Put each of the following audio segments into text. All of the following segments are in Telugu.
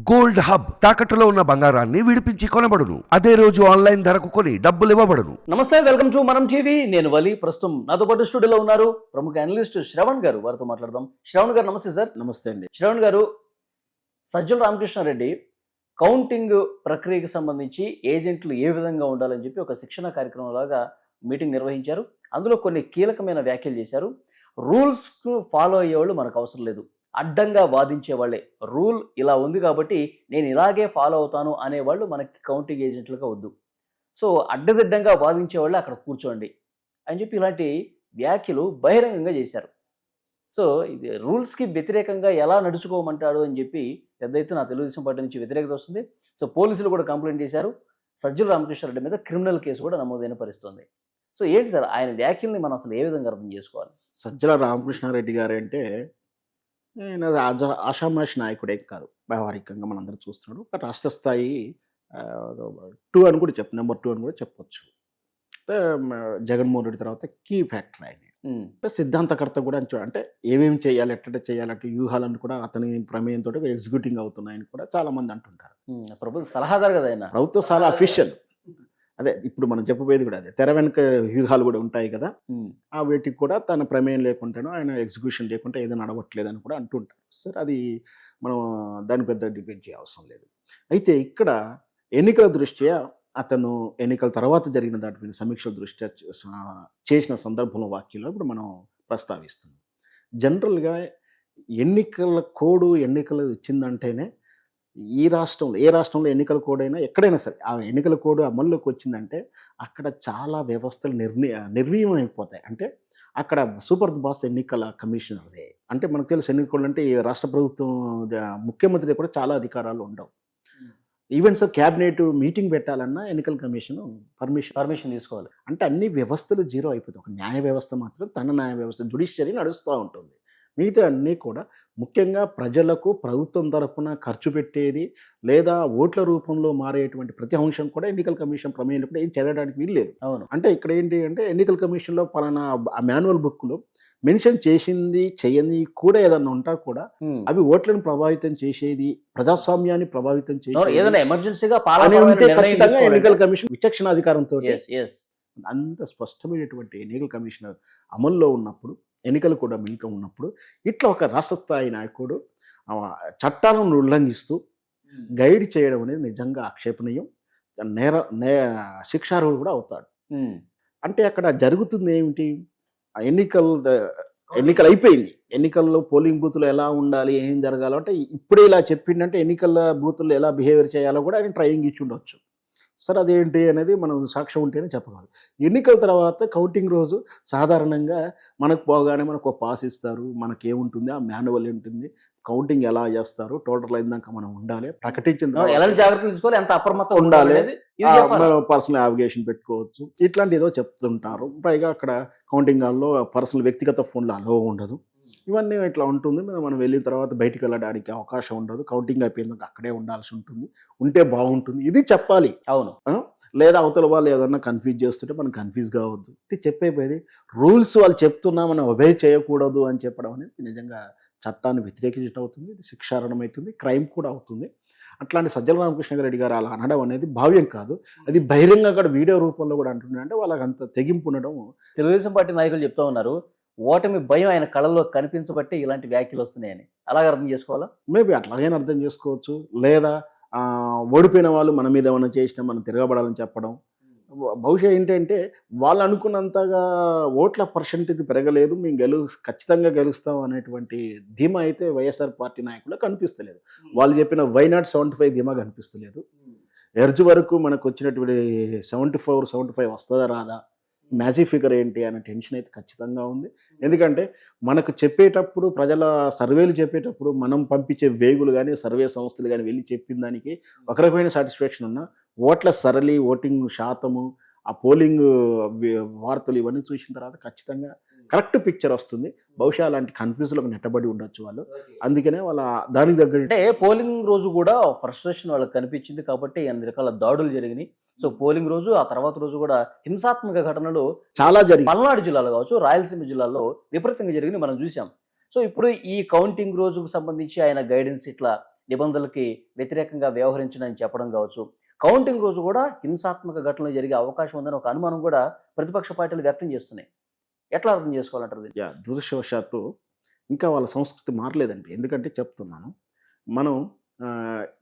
గోల్డ్ హబ్ తాకట్టులో ఉన్న బంగారాన్ని విడిపించి కొనబడును. అదే రోజు ఆన్లైన్ ధరకు కొని డబ్బులు ఇవ్వబడును. నమస్తే వెల్కమ్ టు మనం టీవీ. నేను వలి. ప్రస్తుతం నాతో పాటు స్టూడియోలో ఉన్నారు ప్రముఖ అనలిస్ట్ శ్రవణ్ గారు. వారితో మాట్లాడదాం. శ్రవణ్ గారు నమస్తే సార్. నమస్తే అండి. శ్రవణ్ గారు సజ్జల రామకృష్ణారెడ్డి కౌంటింగ్ ప్రక్రియకి సంబంధించి ఏజెంట్లు ఏ విధంగా ఉండాలని చెప్పి ఒక శిక్షణ కార్యక్రమం లాగా మీటింగ్ నిర్వహించారు. అందులో కొన్ని కీలకమైన వ్యాఖ్యలు చేశారు. రూల్స్ ఫాలో అయ్యేవాళ్ళు మనకు అవసరం లేదు. అడ్డంగా వాదించే వాళ్ళే. రూల్ ఇలా ఉంది కాబట్టి నేను ఇలాగే ఫాలో అవుతాను అనేవాళ్ళు మనకి కౌంటింగ్ ఏజెంట్లుగా వద్దు. సో అడ్డదిడ్డంగా వాదించే వాళ్ళు అక్కడ కూర్చోండి అని చెప్పి ఇలాంటి వ్యాఖ్యలు బహిరంగంగా చేశారు. సో ఇది రూల్స్కి వ్యతిరేకంగా ఎలా నడుచుకోమంటాడు అని చెప్పి పెద్ద ఎత్తున తెలుగుదేశం పార్టీ నుంచి వ్యతిరేకత వస్తుంది. సో పోలీసులు కూడా కంప్లైంట్ చేశారు. సజ్జల రామకృష్ణారెడ్డి మీద క్రిమినల్ కేసు కూడా నమోదైన పరిస్థితుంది. సో ఏంటి సార్? ఆయన వ్యాఖ్యల్ని మనం అసలు ఏ విధంగా అర్థం చేసుకోవాలి? సజ్జల రామకృష్ణారెడ్డి గారు అంటే ఆయన ఆషామాషి నాయకుడే కాదు. వ్యవహారికంగా మనందరం చూస్తున్నాడు. ఒక రాష్ట్ర స్థాయి టూ అని కూడా చెప్పు నెంబర్ టూ అని కూడా చెప్పొచ్చు. జగన్మోహన్ రెడ్డి తర్వాత కీ ఫ్యాక్టర్ ఆయన. సిద్ధాంతకర్త కూడా అని అంటే ఏమేమి చేయాలి ఎట్ట చేయాలి అంటే వ్యూహాలను కూడా అతని ప్రమేయంతో ఎగ్జిక్యూటింగ్ అవుతున్నాయని కూడా చాలా మంది అంటుంటారు. ప్రభుత్వ సలహాదారు కదా ఆయన. ప్రభుత్వ చాలా అఫీషియల్. అదే ఇప్పుడు మనం చెప్పబోయేది కూడా అదే. తెర వెనుక వ్యూహాలు కూడా ఉంటాయి కదా. ఆ వీటికి కూడా తన ప్రమేయం లేకుండానో ఆయన ఎగ్జిక్యూషన్ లేకుంటే ఏదో నడవట్లేదని కూడా అంటుంటారు. సరే అది మనం దాని పెద్ద డిబేట్ చేయ అవసరం లేదు. అయితే ఇక్కడ ఎన్నికల దృష్ట్యా అతను ఎన్నికల తర్వాత జరిగిన దాటి మీద సమీక్షల దృష్ట్యా చేసిన సందర్భంలో వాక్యంలో ఇప్పుడు మనం ప్రస్తావిస్తున్నాం. జనరల్గా ఎన్నికల కోడ్ ఎన్నికలు ఇచ్చిందంటేనే ఈ రాష్ట్రంలో ఏ రాష్ట్రంలో ఎన్నికల కోడ్ అయినా ఎక్కడైనా సరే ఆ ఎన్నికల కోడ్ అమల్లోకి వచ్చిందంటే అక్కడ చాలా వ్యవస్థలు నిర్ణయ నిర్వీయం అయిపోతాయి అంటే అక్కడ సూపర్ బాస్ ఎన్నికల కమిషనర్దే అంటే మనకు తెలుసు ఎన్నికలు అంటే ఈ రాష్ట్ర ప్రభుత్వం ముఖ్యమంత్రి కూడా చాలా అధికారాలు ఉండవు. ఈవెంట్స్ క్యాబినెట్ మీటింగ్ పెట్టాలన్నా ఎన్నికల కమిషన్ పర్మిషన్ పర్మిషన్ తీసుకోవాలి. అంటే అన్ని వ్యవస్థలు జీరో అయిపోతాయి. ఒక న్యాయ వ్యవస్థ మాత్రం తన న్యాయ వ్యవస్థ జుడిషియరీ నడుస్తూ ఉంటుంది. మిగతా అన్నీ కూడా ముఖ్యంగా ప్రజలకు ప్రభుత్వం తరపున ఖర్చు పెట్టేది లేదా ఓట్ల రూపంలో మారేటువంటి ప్రతి అంశం కూడా ఎన్నికల కమిషన్ ప్రమేయం కూడా ఏం చదవడానికి వీల్లేదు అవును. అంటే ఇక్కడ ఏంటి అంటే ఎన్నికల కమిషన్లో పలానా ఆ మాన్యువల్ బుక్లో మెన్షన్ చేసింది చేయని కూడా ఏదన్నా ఉంటా కూడా. అవి ఓట్లను ప్రభావితం చేసేది ప్రజాస్వామ్యాన్ని ప్రభావితం చేసేది ఏదైనా ఎమర్జెన్సీగా ఉంటే ఖచ్చితంగా ఎన్నికల కమిషన్ విచక్షణాధికారంతో అంత స్పష్టమైనటువంటి ఎన్నికల కమిషనర్ అమల్లో ఉన్నప్పుడు ఎన్నికలు కూడా మిల్క ఉన్నప్పుడు ఇట్లా ఒక రాష్ట్ర స్థాయి నాయకుడు చట్టాలను ఉల్లంఘిస్తూ గైడ్ చేయడం అనేది నిజంగా ఆక్షేపణీయం. నేర నే శిక్షార్హుడు కూడా అవుతాడు. అంటే అక్కడ జరుగుతుంది ఏమిటి? ఎన్నికల ఎన్నికలు అయిపోయింది. ఎన్నికల్లో పోలింగ్ బూత్లు ఎలా ఉండాలి? ఏం జరగాలో? అంటే ఇప్పుడే ఇలా చెప్పిండంటే ఎన్నికల బూత్లు ఎలా బిహేవియర్ చేయాలో కూడా ఆయన ట్రైనింగ్ ఇచ్చి ఉండొచ్చు. సరే అదేంటి? అనేది మనం సాక్ష్యం ఉంటేనే చెప్పగలదు ఎన్నికల తర్వాత కౌంటింగ్ రోజు సాధారణంగా మనకు పోగానే మనకు ఒక పాస్ ఇస్తారు. మనకి ఏముంటుంది ఆ మాన్యువల్ ఉంటుంది కౌంటింగ్ ఎలా చేస్తారు? టోటల్ అయినాక మనం ఉండాలి. ప్రకటించిన ఎలాంటి జాగ్రత్తలు తీసుకోవాలి? ఎంత అప్రమత్తం ఉండాలి. పర్సనల్ నావిగేషన్ పెట్టుకోవచ్చు. ఇట్లాంటి ఏదో చెప్తుంటారు. పైగా అక్కడ కౌంటింగ్ హాల్లో పర్సనల్ వ్యక్తిగత ఫోన్లో అలో ఉండదు. ఇవన్నీ ఇట్లా ఉంటుంది. మనం మనం వెళ్ళిన తర్వాత బయటికి వెళ్ళడానికి అవకాశం ఉండదు. కౌంటింగ్ అయిపోయిందాక అక్కడే ఉండాల్సి ఉంటుంది. ఉంటే బాగుంటుంది. ఇది చెప్పాలి. అవును. లేదా అవతల వాళ్ళు ఏదన్నా కన్ఫ్యూజ్ చేస్తుంటే మనం కన్ఫ్యూజ్ కావద్దు. ఇది చెప్పేపోయేది. రూల్స్ వాళ్ళు చెప్తున్నా మనం ఒబే చేయకూడదు అని చెప్పడం అనేది నిజంగా చట్టాన్ని వ్యతిరేకించడం అవుతుంది. ఇది శిక్షారణం అవుతుంది. క్రైమ్ కూడా అవుతుంది. అట్లాంటి సజ్జల రామకృష్ణ రెడ్డి గారు అలా అనడం అనేది భావ్యం కాదు. అది బహిరంగ కూడా వీడియో రూపంలో కూడా అంటున్నాడు అంటే వాళ్ళకి అంత తెగింపు ఉండడం తెలుగుదేశం పార్టీ నాయకులు చెప్తా ఉన్నారు. ఓటమి భయం ఆయన కళల్లో కనిపించబట్టి ఇలాంటి వ్యాఖ్యలు వస్తున్నాయని. అలాగే అర్థం చేసుకోవాలా? మేబీ అట్లాగైనా అర్థం చేసుకోవచ్చు. లేదా ఓడిపోయిన వాళ్ళు మన మీద ఏమైనా చేసినా మనం తిరగబడాలని చెప్పడం. బహుశా ఏంటంటే వాళ్ళు అనుకున్నంతగా ఓట్ల పర్సెంటేజ్ పెరగలేదు. మేము గెలు ఖచ్చితంగా గెలుస్తాం అనేటువంటి ధీమా అయితే వైఎస్ఆర్ పార్టీ నాయకులకు కనిపిస్తలేదు. వాళ్ళు చెప్పిన వై నాట్ సెవెంటీ ఫైవ్ ధీమా కనిపిస్తలేదు. ఎర్జ్ వరకు మనకు వచ్చినటువంటి సెవెంటీ ఫోర్ సెవెంటీ ఫైవ్ వస్తుందా రాదా? మ్యాజిక్ ఫిగర్ ఏంటి అనే టెన్షన్ అయితే ఖచ్చితంగా ఉంది. ఎందుకంటే మనకు చెప్పేటప్పుడు ప్రజల సర్వేలు చెప్పేటప్పుడు మనం పంపించే వేగులు కానీ సర్వే సంస్థలు కానీ వెళ్ళి చెప్పిన దానికి ఒక రకమైన సాటిస్ఫాక్షన్ ఉన్నా ఓట్ల సరళి ఓటింగ్ శాతము ఆ పోలింగ్ వార్తలు ఇవన్నీ చూసిన తర్వాత ఖచ్చితంగా కరెక్ట్ పిక్చర్ వస్తుంది. బహుశా అలాంటి కన్ఫ్యూజ్లకు నెట్టబడి ఉండొచ్చు వాళ్ళు. అందుకనే వాళ్ళ దానికి దగ్గర అంటే పోలింగ్ రోజు కూడా ఫ్రస్ట్రేషన్ వాళ్ళకి కనిపించింది కాబట్టి అన్ని రకాల దాడులు జరిగినాయి. సో పోలింగ్ రోజు ఆ తర్వాత రోజు కూడా హింసాత్మక ఘటనలు చాలా జరిగింది పల్నాడు జిల్లాలో కావచ్చు రాయలసీమ జిల్లాలో విపరీతంగా జరిగింది మనం చూసాం. సో ఇప్పుడు ఈ కౌంటింగ్ రోజుకు సంబంధించి ఆయన గైడెన్స్ ఇట్లా నిబంధనలకి వ్యతిరేకంగా వ్యవహరించడని చెప్పడం కావచ్చు. కౌంటింగ్ రోజు కూడా హింసాత్మక ఘటనలు జరిగే అవకాశం ఉందని ఒక అనుమానం కూడా ప్రతిపక్ష పార్టీలు వ్యక్తం చేస్తున్నాయి. ఎట్లా అర్థం చేసుకోవాలంటారు యా దురదృష్టవశాత్తు ఇంకా వాళ్ళ సంస్కృతి మారలేదండి. ఎందుకంటే చెప్తున్నాను మనం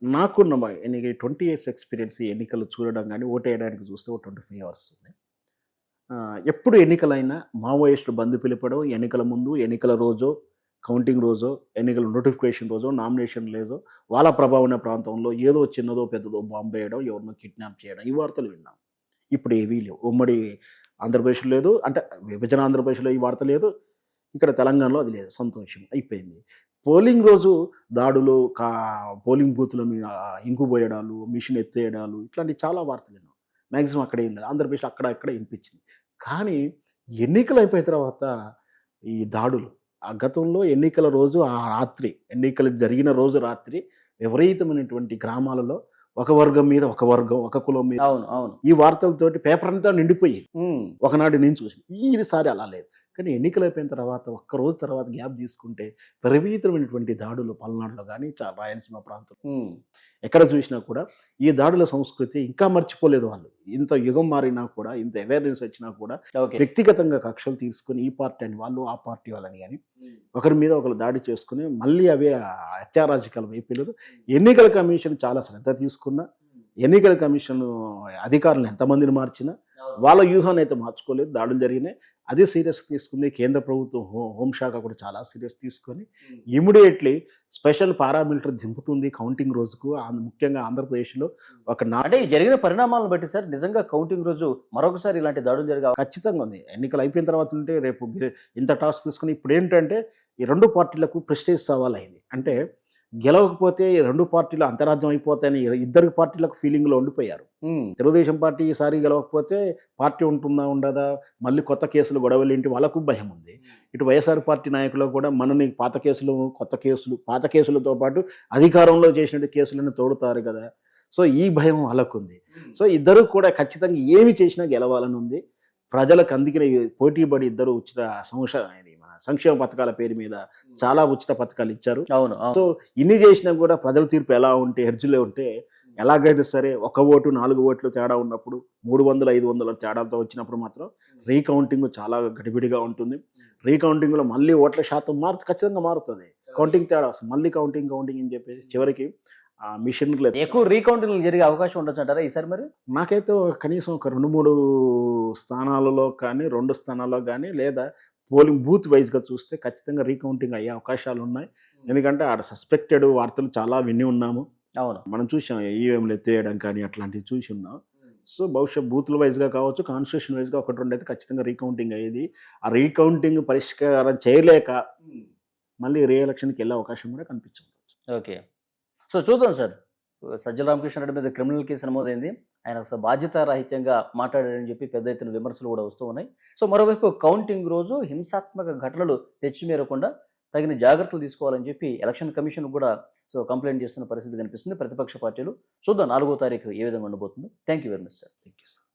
నాకున్న మ- ఎన్ని ట్వంటీ ఇయర్స్ ఎక్స్పీరియన్స్ ఎన్నికలు చూడడం కానీ ఓటు వేయడానికి చూస్తే ఒక ట్వంటీ ఫైవ్ అవర్స్ ఉంది. ఎప్పుడు ఎన్నికలైనా మావోయిస్టులు బంధు పిలిపడం ఎన్నికల ముందు ఎన్నికల రోజు కౌంటింగ్ రోజు ఎన్నికల నోటిఫికేషన్ రోజు నామినేషన్ లేదో వాళ్ళ ప్రభావం ఉన్న ప్రాంతంలో ఏదో చిన్నదో పెద్దదో బాంబు వేయడం ఎవరినో కిడ్నాప్ చేయడం ఈ వార్తలు విన్నాం. ఇప్పుడు ఏవీ లేవు. ఉమ్మడి ఆంధ్రప్రదేశ్ లేదు. అంటే విభజన ఆంధ్రప్రదేశ్లో ఈ వార్త లేదు. ఇక్కడ తెలంగాణలో అది లేదు. సంతోషం అయిపోయింది. పోలింగ్ రోజు దాడులు కా పోలింగ్ బూత్ల మీద ఇంకుపోయడాలు మిషన్ ఎత్తేయడాలు ఇట్లాంటి చాలా వార్తలు విన్నాం. మ్యాక్సిమం అక్కడే లేదు. ఆంధ్రప్రదేశ్ అక్కడ అక్కడ వినిపించింది. కానీ ఎన్నికలు అయిపోయిన తర్వాత ఈ దాడులు ఆ గతంలో ఎన్నికల రోజు ఆ రాత్రి ఎన్నికలు జరిగిన రోజు రాత్రి విపరీతమైనటువంటి గ్రామాలలో ఒక వర్గం మీద ఒక వర్గం ఒక కులం మీద. అవును అవును. ఈ వార్తలతోటి పేపర్ అంతా నిండిపోయేది. ఒకనాడు నేను చూసి ఈసారి అలా లేదు. కానీ ఎన్నికలు అయిపోయిన తర్వాత ఒక్క రోజు తర్వాత గ్యాప్ తీసుకుంటే విపరీతమైనటువంటి దాడులు పల్నాడులో కానీ చా- రాయలసీమ ప్రాంతం ఎక్కడ చూసినా కూడా ఈ దాడుల సంస్కృతి ఇంకా మర్చిపోలేదు వాళ్ళు. ఇంత యుగం మారినా కూడా ఇంత అవేర్నెస్ వచ్చినా కూడా వ్యక్తిగతంగా కక్షలు తీసుకుని ఈ పార్టీ అని వాళ్ళు ఆ పార్టీ వాళ్ళని కానీ ఒకరి మీద ఒకరు దాడి చేసుకుని మళ్ళీ అవే అత్యారాజకాల వైపులు ఎన్నికల కమిషన్ చాలా శ్రద్ధ తీసుకున్నా ఎన్నికల కమిషన్ అధికారులు ఎంతమందిని మార్చినా వాళ్ళ వ్యూహాన్ని అయితే మార్చుకోలేదు. దాడులు జరిగినాయి. అదే సీరియస్ తీసుకుంది. కేంద్ర ప్రభుత్వం హో హోంశాఖ కూడా చాలా సీరియస్ తీసుకొని ఇమీడియట్లీ స్పెషల్ పారామిలిటరీ దింపుతుంది కౌంటింగ్ రోజుకు. ముఖ్యంగా ఆంధ్రప్రదేశ్లో ఒక నా అంటే ఈ జరిగిన పరిణామాలను బట్టి సార్ నిజంగా కౌంటింగ్ రోజు మరొకసారి ఇలాంటి దాడులు జరిగే ఖచ్చితంగా ఉంది. ఎన్నికలు అయిపోయిన తర్వాత ఉంటే రేపు ఇంత టాస్క్ తీసుకుని ఇప్పుడు ఏంటంటే ఈ రెండు పార్టీలకు ప్రెస్టేజ్ సవాల్ అయింది అంటే గెలవకపోతే ఈ రెండు పార్టీలు అంతరాజ్యం అయిపోతాయని ఇద్దరు పార్టీలకు ఫీలింగ్లో ఉండిపోయారు. తెలుగుదేశం పార్టీ ఈసారి గెలవకపోతే పార్టీ ఉంటుందా ఉండదా? మళ్ళీ కొత్త కేసులు గొడవలు ఏంటి? వాళ్ళకు భయం ఉంది. ఇటు వైఎస్ఆర్ పార్టీ నాయకులు కూడా మనని పాత కేసులు కొత్త కేసులు పాత కేసులతో పాటు అధికారంలో చేసినట్టు కేసులను తోడుతారు కదా. సో ఈ భయం వాళ్ళకు ఉంది సో ఇద్దరు కూడా ఖచ్చితంగా ఏమి చేసినా గెలవాలని ఉంది. ప్రజలకు అందుకనే ఈ పోటీపడి ఇద్దరు ఉచిత మన సంక్షేమ పథకాల పేరు మీద చాలా ఉచిత పథకాలు ఇచ్చారు. అవును సో ఇన్ని చేసినా కూడా ప్రజల తీర్పు ఎలా ఉంటే హెర్జులే ఉంటే ఎలాగైనా సరే ఒక ఓటు నాలుగు ఓట్లు తేడా ఉన్నప్పుడు మూడు వందలు ఐదు వందల తేడాలతో వచ్చినప్పుడు మాత్రం రీకౌంటింగ్ చాలా గడిబిడిగా ఉంటుంది. రీకౌంటింగ్లో మళ్ళీ ఓట్ల శాతం మారు ఖచ్చితంగా మారుతుంది. కౌంటింగ్ తేడా మళ్ళీ కౌంటింగ్ కౌంటింగ్ అని చెప్పేసి చివరికి ఆ మిషన్లు ఎక్కువ రీకౌంటింగ్ జరిగే అవకాశం ఉండొచ్చు అంటారా ఈసారి మరి? నాకైతే కనీసం ఒక రెండు మూడు స్థానాలలో కానీ రెండు స్థానాల్లో కానీ లేదా పోలింగ్ బూత్ వైజ్గా చూస్తే ఖచ్చితంగా రీకౌంటింగ్ అయ్యే అవకాశాలు ఉన్నాయి. ఎందుకంటే ఆడ సస్పెక్టెడ్ వార్తలు చాలా విని ఉన్నాము. అవును. మనం చూసాం ఈవీఎంలు ఎత్తేయడం కానీ అట్లాంటివి చూసి ఉన్నాం. సో బహుశా బూత్ల వైజ్గా కావచ్చు కాన్స్టిట్యూషన్ వైజ్గా ఒకటి రెండు అయితే ఖచ్చితంగా రీకౌంటింగ్ అయ్యేది. ఆ రీకౌంటింగ్ పరిష్కారం చేయలేక మళ్ళీ రీ ఎలక్షన్కి వెళ్ళే అవకాశం కూడా కనిపించదు ఓకే. సో చూద్దాం సార్. సజ్జల రామకృష్ణారెడ్డి మీద క్రిమినల్ కేసు నమోదైంది. ఆయన బాధ్యత బాధ్యతారాహిత్యంగా మాట్లాడారని చెప్పి పెద్ద ఎత్తున విమర్శలు కూడా వస్తూ ఉన్నాయి. సో మరోవైపు కౌంటింగ్ రోజు హింసాత్మక ఘటనలు తెచ్చిమేరకుండా తగిన జాగ్రత్తలు తీసుకోవాలని చెప్పి ఎలక్షన్ కమిషన్ కూడా సో కంప్లైంట్ చేస్తున్న పరిస్థితి కనిపిస్తుంది. ప్రతిపక్ష పార్టీలు. చూద్దాం నాలుగో తారీఖు ఏ విధంగా ఉండబోతుందో. Thank you very much sir. Thank you sir.